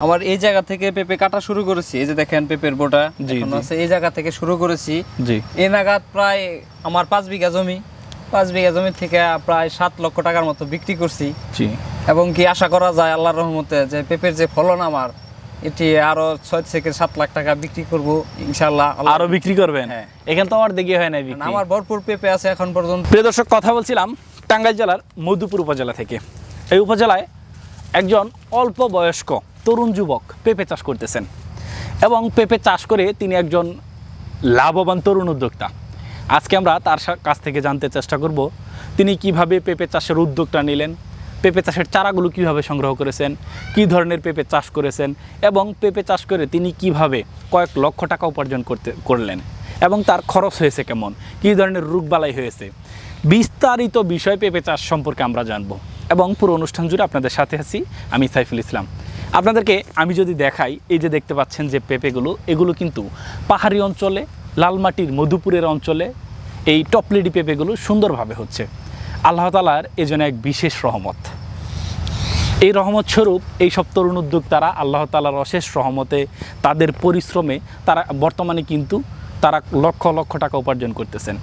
আমার এই জায়গা থেকে পেঁপে কাটা শুরু করেছি। এই যে দেখেন পেঁপের বোটা আছে। এই জায়গা থেকে শুরু করেছি। এই নাগাদ প্রায় আমার পাঁচ বিঘা জমি। পাঁচ বিঘা জমি থেকে প্রায় সাত লক্ষ টাকার মতো বিক্রি করছি। এবং কি আশা করা যায় আল্লাহর রহমতে যে পেঁপের যে ফলন আমার এটি আরও ছয় থেকে সাত লাখ টাকা বিক্রি করব ইনশাল্লাহ আল্লাহ- আরও বিক্রি করবেন? হ্যাঁ। এখানে তো আমার দেখি হয় না আমার ভরপুর পেঁপে আছে এখন পর্যন্ত। প্রিয় দর্শক কথা বলছিলাম টাঙ্গাইল জেলার মধুপুর উপজেলা থেকে। এই উপজেলায় একজন অল্প বয়স্ক তরুণ যুবক পেঁপে চাষ করতেছেন। এবং পেঁপে চাষ করে তিনি একজন লাভবান তরুণ উদ্যোক্তা। আজকে আমরা তার কাছ থেকে জানতে চেষ্টা করব, তিনি কীভাবে পেঁপে চাষের উদ্যোগটা নিলেন, পেঁপে চাষের চারাগুলো কীভাবে সংগ্রহ করেছেন, কী ধরনের পেঁপে চাষ করেছেন, এবং পেঁপে চাষ করে তিনি কীভাবে কয়েক লক্ষ টাকা উপার্জন করতে করলেন, এবং তার খরচ হয়েছে কেমন, কী ধরনের রোগবালাই হয়েছে। বিস্তারিত বিষয় পেঁপে চাষ সম্পর্কে আমরা জানব, এবং পুরো অনুষ্ঠান জুড়ে আপনাদের সাথে আছি, আমি সাইফুল ইসলাম। আপনাদেরকে আমি যদি দেখাই, এই যে দেখতে পাচ্ছেন যে পেঁপেগুলো, এগুলো কিন্তু পাহাড়ি অঞ্চলে, লালমাটির মধুপুরের অঞ্চলে এই টপলেডি পেঁপেগুলো সুন্দরভাবে হচ্ছে। আল্লাহ তালার এজন্য এক বিশেষ রহমত। এই রহমত স্বরূপ এই সব তরুণ উদ্যোক্তারা আল্লাহ তালার অশেষ রহমতে তাদের পরিশ্রমে তারা বর্তমানে কিন্তু তারা লক্ষ লক্ষ টাকা উপার্জন করতেছেন।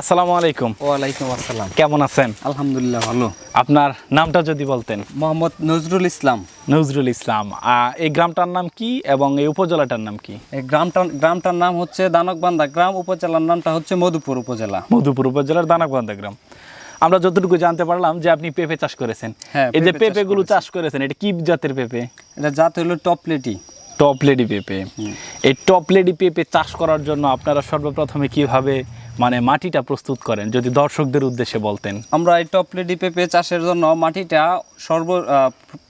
আসসালামু আলাইকুম। ওয়ালাইকুম আসসালাম। কেমন আছেন? আলহামদুলিল্লাহ ভালো। আপনার নামটা যদি বলতেন। মোহাম্মদ নজরুল ইসলাম। নজরুল ইসলাম। এই গ্রামটার নাম কি এবং এই উপজেলাটার নাম কি? এই গ্রামটা গ্রামটার নাম হচ্ছে দানকবান্ধা গ্রাম উপজেলার নামটা হচ্ছে মধুপুর উপজেলা। মধুপুর উপজেলার দানাকবান্ধা গ্রাম। আমরা যতটুকু জানতে পারলাম যে আপনি পেঁপে চাষ করেছেন। হ্যাঁ, এই যে পেঁপেগুলো চাষ করেছেন এটা কি জাতের পেঁপে? এটা জাত হলো টপলেটি টপ লেডি পেঁপে। এই টপ লেডি পেঁপে চাষ করার জন্য আপনারা সর্বপ্রথমে কীভাবে মানে মাটিটা প্রস্তুত করেন যদি দর্শকদের উদ্দেশ্যে বলতেন। আমরা এই টপলেটি পেঁপে চাষের জন্য মাটিটা সর্ব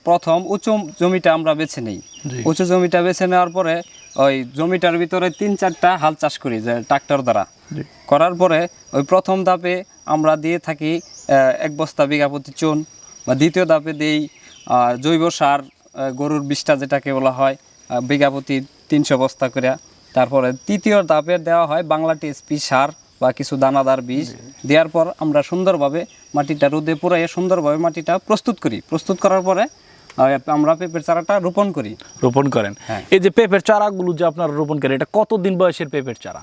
প্রথম উঁচু জমিটা আমরা বেছে নিই। উঁচু জমিটা বেছে নেওয়ার পরে ওই জমিটার ভিতরে তিন চারটা হাল চাষ করি যে ট্রাক্টর দ্বারা। করার পরে ওই প্রথম ধাপে আমরা দিয়ে থাকি এক বস্তা বিঘা প্রতি চুন বা দ্বিতীয় ধাপে দিই জৈব সার গরুর বিষটা যেটাকে বলা হয় বিঘা প্রতি তিনশো বস্তা করে। তারপরে তৃতীয় ধাপে দেওয়া হয় বাংলা টিএসপি সার। বা কিছু দানাদার বীজ দেওয়ার পর আমরা সুন্দরভাবে মাটিটা রোদে পুরাইয়ে সুন্দরভাবে মাটিটা প্রস্তুত করি। প্রস্তুত করার পরে আমরা পেঁপের চারাটা রোপণ করি। রোপণ করেন। হ্যাঁ। এই যে পেঁপের চারাগুলো যে আপনারা রোপণ করেন এটা কতদিন বয়সের পেঁপের চারা?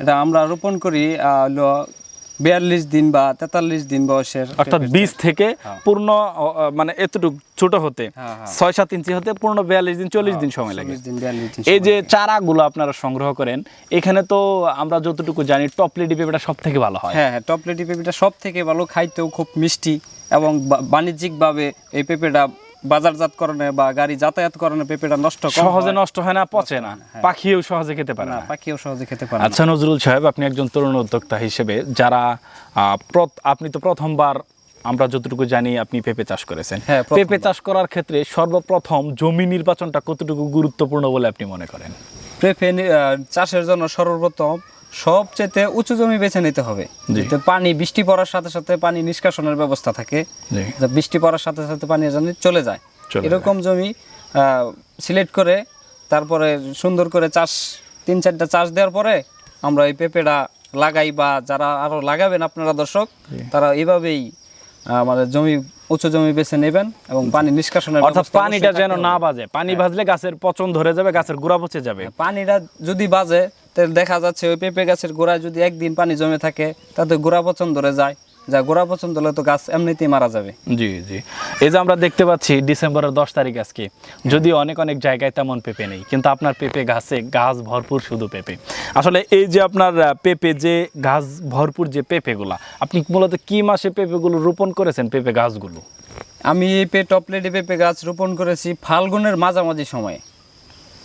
এটা আমরা রোপণ করি বিয়াল্লিশ দিন বা তেতাল্লিশ দিন বয়সের অর্থাৎ বীজ থেকে পূর্ণ অ, অ, মানে এতটুকু ছোট হতে হ্যাঁ, হ্যাঁ। ছয় সাত ইঞ্চি হতে পূর্ণ বিয়াল্লিশ দিন চল্লিশ দিন সময় লাগে এই যে। চারাগুলো আপনারা সংগ্রহ করেন এখানে তো আমরা যতটুকু জানি টপ লেডি পেঁপেটা সব থেকে ভালো হয় হ্যাঁ হ্যাঁ টপলেটি পেঁপেটা সব থেকে ভালো খাইতেও খুব মিষ্টি এবং বাণিজ্যিকভাবে এই পেঁপেটা বাজারজাতকরণে বা গাড়ি যাতায়াতকরণে পেঁপেটা নষ্ট সহজে নষ্ট হয় না পচে না। পাখিও সহজে খেতে পারে না পাখিও সহজে খেতে পারে আচ্ছা নজরুল সাহেব আপনি একজন তরুণ উদ্যোক্তা হিসেবে যারা আপনি তো প্রথমবার আমরা যতটুকু জানি আপনি পেঁপে চাষ করেছেন। হ্যাঁ, পেঁপে চাষ করার ক্ষেত্রে সর্বপ্রথম জমি নির্বাচনটা কতটুকু গুরুত্বপূর্ণ বলে আপনি মনে করেন? পেঁপে চাষের জন্য সর্বপ্রথম সবচেয়ে উঁচু জমি বেছে নিতে হবে। যাতে পানি বৃষ্টি পড়ার সাথে সাথে পানি নিষ্কাশনের ব্যবস্থা থাকে। বৃষ্টি পড়ার সাথে সাথে পানি যেন চলে যায়। এরকম জমি সিলেক্ট করে তারপরে সুন্দর করে চাষ তিন চারটা চাষ দেওয়ার পরে আমরা এই পেঁপেটা লাগাই বা যারা আরও লাগাবেন আপনারা দর্শক তারা এইভাবেই আমাদের জমি উঁচু জমি বেছে নেবেন এবং পানি নিষ্কাশনের অর্থাৎ পানিটা যেন না বাজে। পানি বাজলে গাছের পচন ধরে যাবে গাছের গোড়া পচে যাবে। পানিটা যদি বাজে তাহলে দেখা যাচ্ছে ওই পেঁপে গাছের গোড়ায় যদি একদিন পানি জমে থাকে তাতে গোড়া পচন ধরে যায়। যা গোড়া পচন ধরলে তো গাছ এমনিতেই মারা যাবে। জি জি। এই যে আমরা দেখতে পাচ্ছি ডিসেম্বরের দশ তারিখ আজকে। যদিও অনেক অনেক জায়গায় তেমন পেঁপে নেই কিন্তু আপনার পেঁপে গাছে গাছ ভরপুর শুধু পেঁপে। আসলে এই যে আপনার পেঁপে যে গাছ ভরপুর যে পেঁপেগুলা আপনি মূলত কি মাসে পেঁপেগুলো রোপণ করেছেন পেঁপে গাছগুলো? আমি এই পে টপলেটে পেঁপে গাছ রোপণ করেছি ফাল্গুনের মাঝামাঝি সময়ে।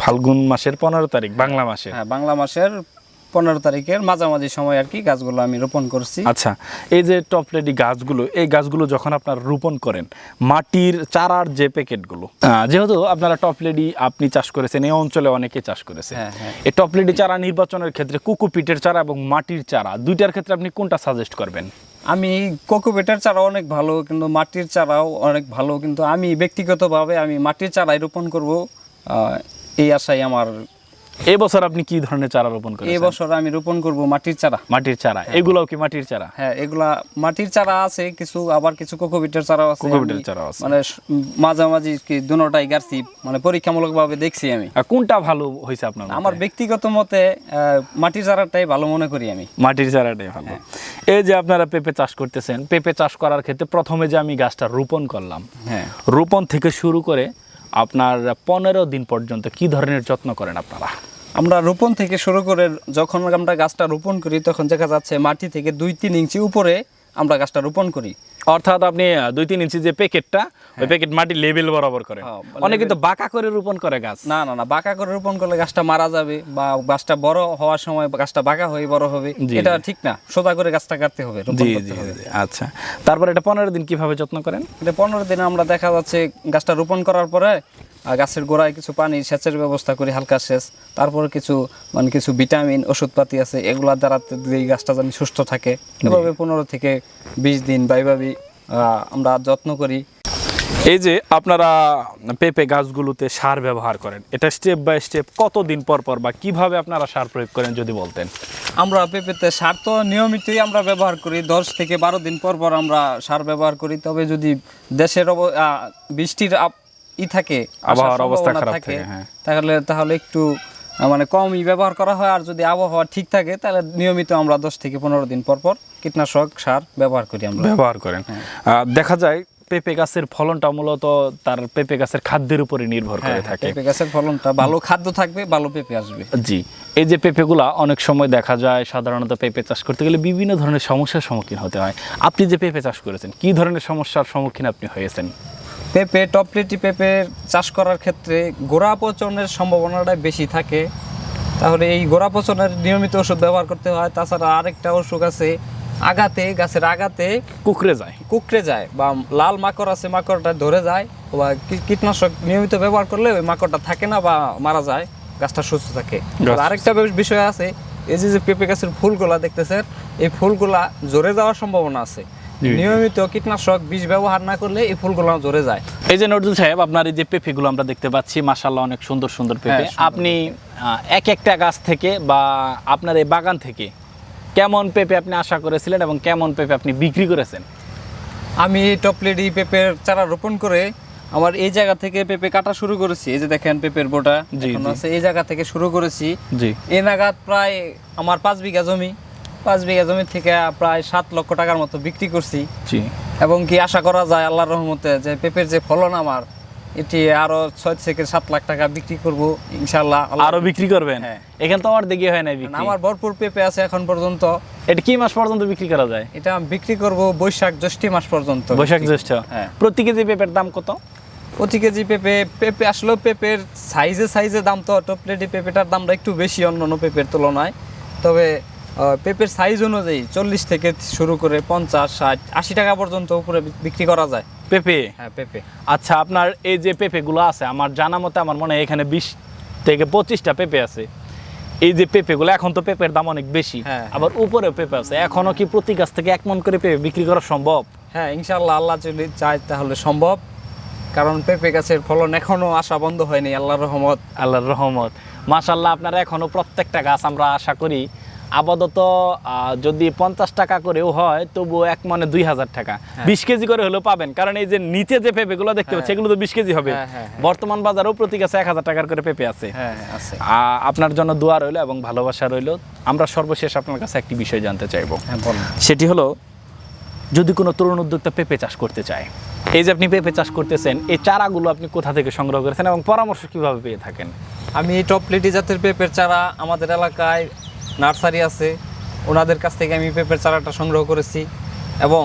ফাল্গুন মাসের পনেরো তারিখ বাংলা মাসে হ্যাঁ বাংলা মাসের পনেরো তারিখের মাঝামাঝি সময় আর কি গাছগুলো আমি রোপণ করছি। আচ্ছা এই যে টপ টপলেডি গাছগুলো এই গাছগুলো যখন আপনারা রোপণ করেন মাটির চারার যে প্যাকেটগুলো যেহেতু আপনারা টপ টপলেডি আপনি চাষ করেছেন এই অঞ্চলে অনেকে চাষ করেছে। হ্যাঁ, হ্যাঁ। এই টপলেডি চারা নির্বাচনের ক্ষেত্রে কুকুপিটের চারা এবং মাটির চারা দুইটার ক্ষেত্রে আপনি কোনটা সাজেস্ট করবেন? আমি কোকোপেটের চারা অনেক ভালো কিন্তু মাটির চারাও অনেক ভালো কিন্তু আমি ব্যক্তিগতভাবে আমি মাটির চারাই রোপণ করব এই আশাই আমার এই বছর আপনি কি ধরনের চারা রোপণ এই করেছেন বছর আমি রোপণ করব মাটির চারা। মাটির চারা। এগুলোও কি মাটির চারা? হ্যাঁ এগুলা মাটির চারা আছে কিছু আবার কিছু কোকোপিটের চারাও আছে। কোকোপিটের আমি চারাও আছে। মানে মাঝামাঝি কি দুটোটাই গাছছি মানে পরীক্ষামূলক ভাবে দেখছি আমি। আর কোনটা ভালো হয়েছে আপনার আমার ব্যক্তিগত মতে আহ, মাটির চারাটাই ভালো মনে করি আমি। মাটির চারাটাই ভালো। এই যে আপনারা পেঁপে চাষ করতেছেন পেঁপে চাষ করার ক্ষেত্রে প্রথমে যে আমি গাছটা রোপণ করলাম হ্যাঁ। রোপণ থেকে শুরু করে আপনার পনেরো দিন পর্যন্ত কি ধরনের যত্ন করেন আপনারা? আমরা রোপণ থেকে শুরু করে যখন আমরা গাছটা রোপণ করি তখন দেখা যাচ্ছে মাটি থেকে দুই তিন ইঞ্চি উপরে আমরা গাছটা রোপণ করি। অর্থাৎ আপনি দুই তিন ইঞ্চি যে প্যাকেটটা ওই প্যাকেট মাটি লেভেল বরাবর করেন হ্যাঁ, অনেকে কিন্তু বাঁকা করে রোপণ করে গাছ। না না না বাঁকা করে রোপণ করলে গাছটা মারা যাবে বা গাছটা বড় হওয়ার সময় গাছটা বাঁকা হয়ে বড় হবে এটা ঠিক না। সোজা করে গাছটা কাটতে হবে জি জি আচ্ছা। তারপর এটা পনেরো দিন কীভাবে যত্ন করেন? এটা পনেরো দিনে আমরা দেখা যাচ্ছে গাছটা রোপণ করার পরে গাছের গোড়ায় কিছু পানি সেচের ব্যবস্থা করি হালকা সেচ। তারপর কিছু মানে কিছু ভিটামিন ওষুধপাতি আছে এগুলোর দ্বারা তো এই গাছটা যেন সুস্থ থাকে। এভাবে পনেরো থেকে বিশ দিন বা এইভাবেই আহ, আমরা যত্ন করি। এই যে আপনারা পেঁপে গাছগুলোতে সার ব্যবহার করেন এটা স্টেপ বাই স্টেপ কতদিন পর পর বা কীভাবে আপনারা সার প্রয়োগ করেন যদি বলতেন? আমরা পেঁপেতে সার তো নিয়মিতই আমরা ব্যবহার করি দশ থেকে বারো দিন পর পর আমরা সার ব্যবহার করি তবে যদি দেশের বৃষ্টির ই থাকে আবহাওয়ার অবস্থা খারাপ থাকে হ্যাঁ। তাহলে তাহলে একটু মানে কমই ব্যবহার করা হয় আর যদি আবহাওয়া ঠিক থাকে তাহলে নিয়মিত আমরা দশ থেকে পনেরো দিন পর পর কীটনাশক সার ব্যবহার করি আমরা। ব্যবহার করেন। আহ, দেখা যায় পেঁপে গাছের ফলনটা মূলত তার পেঁপে গাছের খাদ্যের উপরে নির্ভর করে হ্যাঁ, থাকে। পেঁপে গাছের ফলনটা ভালো খাদ্য থাকবে ভালো পেঁপে আসবে। জি এই যে পেঁপেগুলা অনেক সময় দেখা যায় সাধারণত পেঁপে চাষ করতে গেলে বিভিন্ন ধরনের সমস্যার সম্মুখীন হতে হয়। আপনি যে পেঁপে চাষ করেছেন কি ধরনের সমস্যার সম্মুখীন আপনি হয়েছেন? পেঁপে টপলেটি পেঁপে চাষ করার ক্ষেত্রে গোড়া পচনের সম্ভাবনাটা বেশি থাকে। তাহলে এই গোড়া পচনের নিয়মিত ওষুধ ব্যবহার করতে হয়। তাছাড়া আরেকটা অসুখ আছে আগাতে গাছের আগাতে কুকড়ে যায়। কুকড়ে যায় বা লাল মাকড় আছে মাকড়টা ধরে যায় বা কীটনাশক নিয়মিত ব্যবহার করলে ওই মাকড়টা থাকে না বা মারা যায় গাছটা সুস্থ থাকে। আরেকটা বিষয় আছে এই যে যে পেঁপে গাছের ফুলগুলা দেখতেছেন এই ফুলগুলা ঝরে যাওয়ার সম্ভাবনা আছে। নিয়মিত কীটনাশক বিষ ব্যবহার না করলে এই ফুলগুলো ঝরে যায়। এই যে নজরুল সাহেব আপনার এই যে পেঁপেগুলো আমরা দেখতে পাচ্ছি মাসাল্লাহ অনেক সুন্দর সুন্দর পেঁপে। হ্যাঁ, আপনি এক একটা গাছ থেকে বা আপনার এই বাগান থেকে কেমন পেঁপে আপনি আশা করেছিলেন এবং কেমন পেঁপে আপনি বিক্রি করেছেন? আমি টপলেডি পেঁপের চারা রোপণ করে আমার এই জায়গা থেকে পেঁপে কাটা শুরু করেছি। এই যে দেখেন পেঁপের বোটা। আছে এই জায়গা থেকে শুরু করেছি। জি। এ নাগাদ প্রায় আমার পাঁচ বিঘা জমি পাঁচ বিঘা জমি থেকে প্রায় সাত লক্ষ টাকার মতো বিক্রি করছি। জি। এবং কি আশা করা যায় আল্লাহর রহমতে যে পেঁপের যে ফলন আমার এটি আরও ছয় থেকে সাত লাখ টাকা বিক্রি করব ইনশাল্লাহ আরও বিক্রি করবেন? হ্যাঁ। এখানে তো আমার দেখি হয় না আমার ভরপুর পেঁপে আছে এখন পর্যন্ত। এটা কি মাস পর্যন্ত বিক্রি করা যায়? এটা বিক্রি করব বৈশাখ জ্যৈষ্ঠী মাস পর্যন্ত। বৈশাখ জ্যৈষ্ঠ। হ্যাঁ। প্রতি কেজি পেঁপের দাম কত? প্রতি কেজি পেঁপে পেঁপে আসলে পেঁপের সাইজে সাইজে দাম তো টপলেটি পেঁপেটার দামটা একটু বেশি অন্য অন্য পেঁপের তুলনায়। তবে পেঁপের সাইজ অনুযায়ী চল্লিশ থেকে শুরু করে পঞ্চাশ ষাট আশি টাকা পর্যন্ত উপরে বিক্রি করা যায়। পেঁপে? হ্যাঁ পেঁপে। আচ্ছা আপনার এই যে পেঁপেগুলো আছে আমার জানা মতে আমার মনে হয় এখানে বিশ থেকে পঁচিশটা পেঁপে আছে। এই যে পেঁপেগুলো এখন তো পেঁপের দাম অনেক বেশি। হ্যাঁ, আবার উপরেও পেঁপে আছে। এখনও কি প্রতি গাছ থেকে এক মন করে পেঁপে বিক্রি করা সম্ভব? হ্যাঁ ইনশাল্লাহ আল্লাহ যদি চায় তাহলে সম্ভব। কারণ পেঁপে গাছের ফলন এখনও আসা বন্ধ হয়নি আল্লাহর রহমত। আল্লাহর রহমত। মাশাল্লাহ আপনারা এখনও প্রত্যেকটা গাছ আমরা আশা করি। আপাতত যদি পঞ্চাশ টাকা করেও হয় তবুও এক মনে দুই হাজার টাকা। বিশ কেজি করে হলেও পাবেন। কারণ এই যে নিচে যে পেঁপেগুলো দেখতে পাচ্ছি এগুলো তো বিশ কেজি হবে। হ্যাঁ, হ্যাঁ, হ্যাঁ। বর্তমান বাজারেও প্রতি গাছে এক হাজার টাকার করে পেঁপে আছে। হ্যাঁ হ্যাঁ, আপনার জন্য দোয়া রইল এবং ভালোবাসা রইল। আমরা সর্বশেষ আপনার কাছে একটি বিষয় জানতে চাইব। হ্যাঁ সেটি হলো যদি কোনো তরুণ উদ্যোক্তা পেঁপে চাষ করতে চায় এই যে আপনি পেঁপে চাষ করতেছেন এই চারাগুলো আপনি কোথা থেকে সংগ্রহ করেছেন এবং পরামর্শ কীভাবে পেয়ে থাকেন? আমি এই টপলেটি জাতের পেঁপের চারা আমাদের এলাকায় নার্সারি আছে ওনাদের কাছ থেকে আমি পেঁপের চারাটা সংগ্রহ করেছি এবং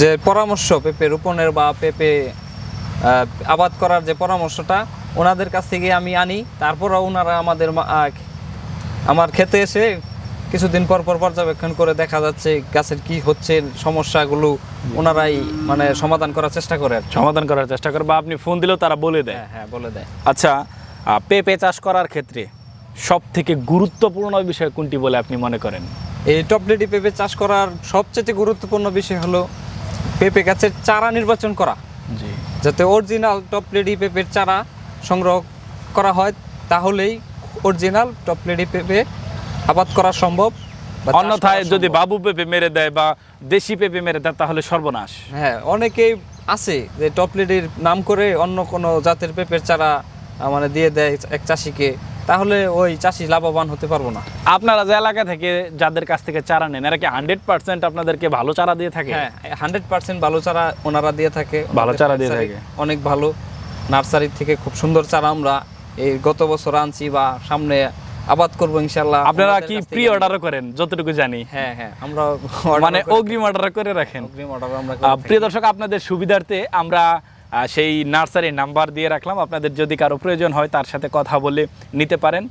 যে পরামর্শ পেঁপে রোপণের বা পেঁপে আবাদ করার যে পরামর্শটা ওনাদের কাছ থেকে আমি আনি। তারপরও ওনারা আমাদের আমার খেতে এসে কিছুদিন পর পর পর্যবেক্ষণ করে দেখা যাচ্ছে গাছের কি হচ্ছে সমস্যাগুলো ওনারাই মানে সমাধান করার চেষ্টা করে সমাধান করার চেষ্টা করে বা আপনি ফোন দিলেও তারা বলে দেয়। হ্যাঁ হ্যাঁ বলে দেয়। আচ্ছা পেঁপে চাষ করার ক্ষেত্রে সব থেকে গুরুত্বপূর্ণ বিষয় কোনটি বলে আপনি মনে করেন? এই টপলেটি পেঁপে চাষ করার সবচেয়ে গুরুত্বপূর্ণ বিষয় হলো পেঁপে গাছের চারা নির্বাচন করা। জি। যাতে অরিজিনাল টপলেটি পেঁপের চারা সংগ্রহ করা হয় তাহলেই অরিজিনাল টপলেডি পেঁপে আবাদ করা সম্ভব অন্যথায় যদি বাবু পেঁপে মেরে দেয় বা দেশি পেঁপে মেরে দেয় তাহলে সর্বনাশ। হ্যাঁ অনেকেই আছে যে টপলেডির নাম করে অন্য কোনো জাতের পেঁপের চারা মানে দিয়ে দেয় এক চাষিকে। তাহলে ওই চাষি লাভবান হতে পারব না। আপনারা যে এলাকা থেকে যাদের কাছ থেকে চারা নেন এরা কি হান্ড্রেড পার্সেন্ট আপনাদেরকে ভালো চারা দিয়ে থাকে? হ্যাঁ হান্ড্রেড পার্সেন্ট ভালো চারা ওনারা দিয়ে থাকে। ভালো চারা দিয়ে থাকে। অনেক ভালো। নার্সারি থেকে খুব সুন্দর চারা আমরা এই গত বছর আনছি বা সামনে আবাদ করব ইনশাল্লাহ আপনারা কি প্রি অর্ডারও করেন? যতটুকু জানি। হ্যাঁ হ্যাঁ আমরা মানে অগ্রিম অর্ডার করে রাখেন। অগ্রিম অর্ডার আমরা। প্রিয় দর্শক আপনাদের সুবিধার্থে আমরা সেই নার্সারির নাম্বার দিয়ে রাখলাম। আপনাদের যদি কারও প্রয়োজন হয়, তার সাথে কথা বলে নিতে পারেন।